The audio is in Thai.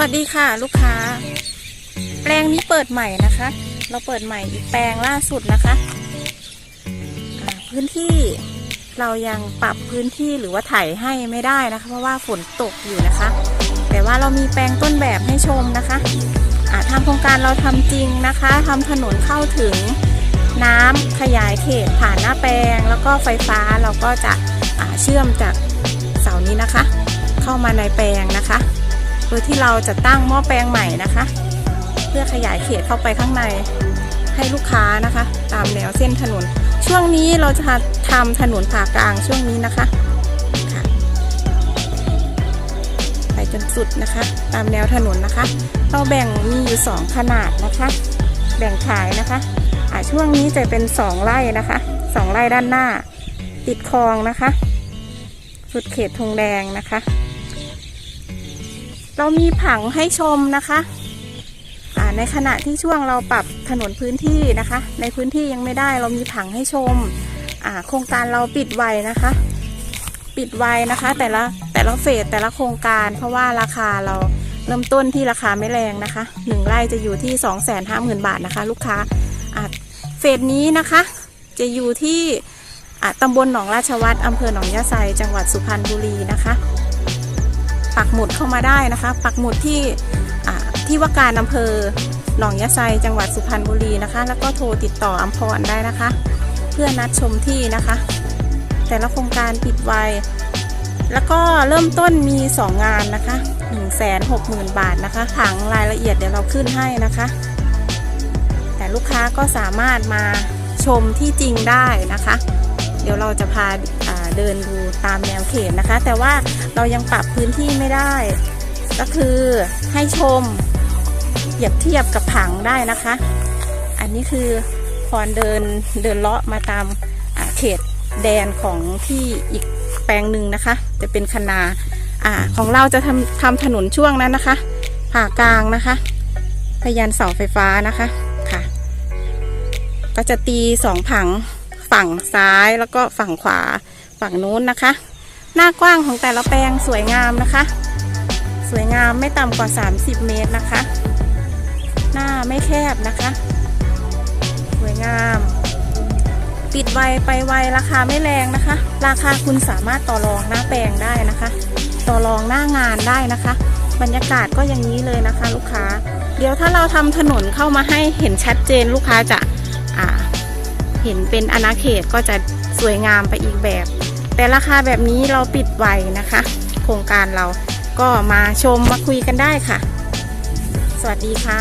วัสดีค่ะ ลูกค้า แปลงนี้เปิดใหม่นะคะ เราเปิดใหม่อีกแปลงล่าสุดนะคะพื้นที่เรายังปรับพื้นที่หรือว่าไถให้ไม่ได้นะคะ เพราะว่าฝนตกอยู่นะคะ แต่ว่าเรามีแปลงต้นแบบให้ชมนะคะอาทางโครงการเราทำจริงนะคะทำถนนเข้าถึงน้ำขยายเขตผ่านหน้าแปลง แล้วก็ไฟฟ้าเราก็จะเชื่อมจากเสานี้นะคะ เข้ามาในแปลงนะคะ โดยที่เราจะตั้งหม้อแปลงใหม่นะคะ เพื่อขยายเขตเข้าไปข้างในให้ลูกค้านะคะ ตามแนวเส้นถนน ช่วงนี้เราจะทำถนนผ่ากลางช่วงนี้นะคะคะไปจนสุดนะคะ ตามแนวถนนนะคะ เราแบ่งมีอยู่ 2 ขนาดนะคะ แบ่งขายนะคะช่วงนี้จะเป็น 2ไร่นะคะ 2ไร่ด้านหน้า ติดคลองนะคะ สุดเขตธงแดงนะคะ เรามีผังให้ชมนะคะในขณะที่ช่วงเราปรับถนนพื้นที่นะคะ ในพื้นที่ยังไม่ได้เรามีผังให้ชมโครงการเราปิดไวนะคะ ปิดไวนะคะ แต่ละแต่ละเฟสแต่ละโครงการ เพราะว่าราคาเราเริ่มต้นที่ราคาไม่แรงนะคะหนึ่งไร่จะอยู่ที่ 2 5 0 0 0 0 บาทนะคะ ลูกค้าเฟสนี้นะคะ จะอยู่ที่ตำบลหนองราชวัตรอำเภอหนองยะไซจังหวัดสุพรรณบุรีนะคะ ปักหมุดเข้ามาได้นะคะ ปักหมุดที่ที่ว่าการอำเภอหนองยะไซจังหวัดสุพรรณบุรีนะคะ แล้วก็โทรติดต่ออัมพรได้นะคะ เพื่อนัดชมที่นะคะ แต่ละโครงการปิดไวแล้วก็เริ่มต้นมี 2 งานนะคะ 1 6 0 0 0 0 บาทนะคะผังรายละเอียดเดี๋ยวเราขึ้นให้นะคะ แต่ลูกค้าก็สามารถมาชมที่จริงได้นะคะ เดี๋ยวเราจะพา เดินดูตามแนวเขตนะคะ แต่ว่าเรายังปรับพื้นที่ไม่ได้ ก็คือให้ชมเปรียบเทียบกับผังได้นะคะ อันนี้คือพรเดินเดินเลาะมาตามเขตแดนของที่อีกแปลงหนึ่งนะคะ จะเป็นคนาอ่าของเราจะทำทำถนนช่วงนั้นนะคะ ผ่ากลางนะคะ พยันเสาไฟฟ้านะคะค่ะ ก็จะตีสองผังฝั่งซ้ายแล้วก็ฝั่งขวา ฝั่งนู้นนะคะ หน้ากว้างของแต่ละแปลงสวยงามนะคะ สวยงามไม่ต่ำกว่า 30 เมตรนะคะ หน้าไม่แคบนะคะ สวยงามปิดไวไปไวราคาไม่แรงนะคะ ราคาคุณสามารถต่อรองหน้าแปลงได้นะคะ ต่อรองหน้างานได้นะคะ บรรยากาศก็อย่างนี้เลยนะคะ ลูกค้า เดี๋ยวถ้าเราทำถนนเข้ามาให้เห็นชัดเจนลูกค้าจะาเห็นเป็นอาณาเขตก็จะสวยงามไปอีกแบบ แต่ราคาแบบนี้เราปิดไวนะคะ โครงการเราก็มาชมมาคุยกันได้ค่ะ สวัสดีค่ะ